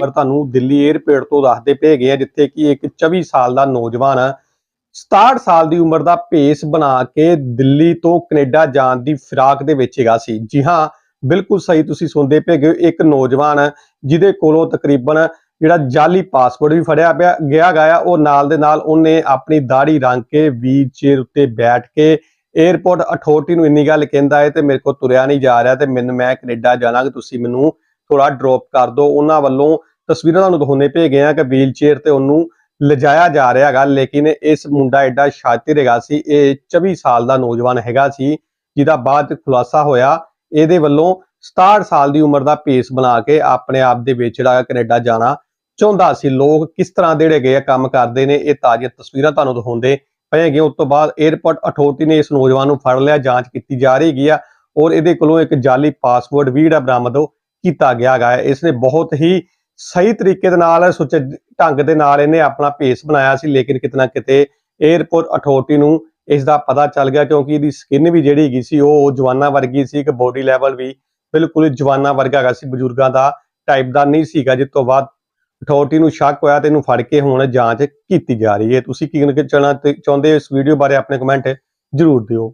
ਪਰ ਤੁਹਾਨੂੰ ਦਿੱਲੀ 에ਅਰਪੋਰਟ ਤੋਂ ਦੱਸਦੇ ਪਏ ਗਏ ਆ, ਜਿੱਥੇ ਕਿ ਇੱਕ 24 ਸਾਲ ਦਾ ਨੌਜਵਾਨ 67 ਸਾਲ ਦੀ ਉਮਰ ਦਾ ਭੇਸ ਬਣਾ ਕੇ ਦਿੱਲੀ ਤੋਂ ਕੈਨੇਡਾ ਜਾਣ ਦੀ ਫਿਰਾਕ ਦੇ ਵਿੱਚ ਹੈਗਾ ਸੀ। ਜੀ ਹਾਂ, ਬਿਲਕੁਲ ਸਹੀ ਤੁਸੀਂ ਸੁਣਦੇ ਪਏ ਗਏ ਇੱਕ ਨੌਜਵਾਨ ਜਿਹਦੇ ਕੋਲੋਂ ਤਕਰੀਬਨ ਜਿਹੜਾ ਜਾਲੀ ਪਾਸਪੋਰਟ ਵੀ ਫੜਿਆ ਪਿਆ, ਗਿਆ ਗਿਆ ਉਹ ਨਾਲ ਦੇ ਨਾਲ ਉਹਨੇ ਆਪਣੀ ਦਾੜੀ ਰੰਗ ਕੇ ਵੀਲ ਚੇਅਰ ਉੱਤੇ ਬੈਠ ਕੇ 에ਅਰਪੋਰਟ ਅਥਾਰਟੀ ਨੂੰ ਇੰਨੀ ਗੱਲ ਕਹਿੰਦਾ ਹੈ ਤੇ ਮੇਰੇ ਕੋਲ ਤੁਰਿਆ ਨਹੀਂ ਜਾ ਰਿਹਾ ਤੇ ਮੈਨੂੰ ਮੈਂ ਕੈਨੇਡਾ ਜਾਣਾ ਕਿ ਤੁਸੀਂ ਮੈਨੂੰ ਥੋੜਾ ਡ੍ਰੌਪ ਕਰ ਦਿਓ। ਉਹਨਾਂ ਵੱਲੋਂ ਤਸਵੀਰਾਂ ਤੁਹਾਨੂੰ ਦਿਖਾਉਂਦੇ ਪਏ ਗਏ ਆ ਕਿ ਵੀਲ ਚੇਅਰ ਤੇ ਉਹਨੂੰ ਲਿਜਾਇਆ ਜਾ ਰਿਹਾ ਹੈਗਾ, ਲੇਕਿਨ ਇਸ ਮੁੰਡਾ ਐਡਾ ਸ਼ਾਤਿਰ ਹੈਗਾ ਸੀ, ਇਹ 24 ਸਾਲ ਦਾ ਨੌਜਵਾਨ ਹੈਗਾ ਸੀ, ਜਿਹਦਾ ਬਾਅਦ ਚ ਖੁਲਾਸਾ ਹੋਇਆ। ਇਹਦੇ ਵੱਲੋਂ 67 ਸਾਲ ਦੀ ਉਮਰ ਦਾ ਭੇਸ ਬਣਾ ਕੇ ਆਪਣੇ ਆਪ ਦੇ ਵਿੱਚ ਜਿਹੜਾ ਕੈਨੇਡਾ ਜਾਣਾ ਚਾਹੁੰਦਾ ਸੀ। ਲੋਕ ਕਿਸ ਤਰ੍ਹਾਂ ਦੇ ਜਿਹੜੇ ਗਏ ਕੰਮ ਕਰਦੇ ਨੇ, ਇਹ ਤਾਜ਼ੀਆਂ ਤਸਵੀਰਾਂ ਤੁਹਾਨੂੰ ਦਿਖਾਉਂਦੇ ਪਏ ਹੈਗੇ ਉਸ ਤੋਂ ਬਾਅਦ 에ਅਰਪੋਰਟ ਅਥਾਰਟੀ ਨੇ ਇਸ ਨੌਜਵਾਨ ਨੂੰ ਫੜ ਲਿਆ, ਜਾਂਚ ਕੀਤੀ ਜਾ ਰਹੀ ਹੈਗੀ ਔਰ ਇਹਦੇ ਕੋਲੋਂ ਇੱਕ ਜਾਲੀ ਪਾਸਪੋਰਟ ਵੀ ਜਿਹੜਾ ਬਰਾਮਦ ਕੀਤਾ ਗਿਆ ਹੈ। ਇਸ ਨੇ ਬਹੁਤ ਹੀ ਸਹੀ ਤਰੀਕੇ ਦੇ ਨਾਲ ਸੁਚ ਢੰਗ ਦੇ ਨਾਲ ਇਹਨੇ ਆਪਣਾ ਭੇਸ ਬਣਾਇਆ ਸੀ, ਲੇਕਿਨ ਕਿਤੇ ਨਾ ਕਿਤੇ 에ਅਰਪੋਰਟ ਅਥਾਰਟੀ ਨੂੰ ਇਸ ਦਾ ਪਤਾ ਚੱਲ ਗਿਆ ਕਿਉਂਕਿ ਇਹਦੀ ਸਕਿਨ ਵੀ ਜਿਹੜੀ ਹੈਗੀ ਸੀ, ਉਹ ਜਵਾਨਾਂ ਵਰਗੀ ਸੀ ਕਿ ਬੋਡੀ ਲੈਵਲ ਵੀ ਬਿਲਕੁਲ ਜਵਾਨਾਂ ਵਰਗਾ ਹੈਗਾ ਸੀ, ਬਜ਼ੁਰਗਾਂ ਦਾ ਟਾਈਪ ਦਾ ਨਹੀਂ ਸੀਗਾ, ਜਿਸ ਤੋਂ ਬਾਅਦ ਅਥਾਰਟੀ ਨੂੰ ਸ਼ੱਕ ਹੋਇਆ ਤੇ ਇਹਨੂੰ ਫੜ ਕੇ ਹੁਣ ਜਾਂਚ ਕੀਤੀ ਜਾ ਰਹੀ ਹੈ। ਤੁਸੀਂ ਕੀ ਕਹਿਣਾ ਚਾਹੁੰਦੇ ਹੋ ਇਸ ਵੀਡੀਓ ਬਾਰੇ ਆਪਣੇ ਕਮੈਂਟ ਜ਼ਰੂਰ ਦਿਓ।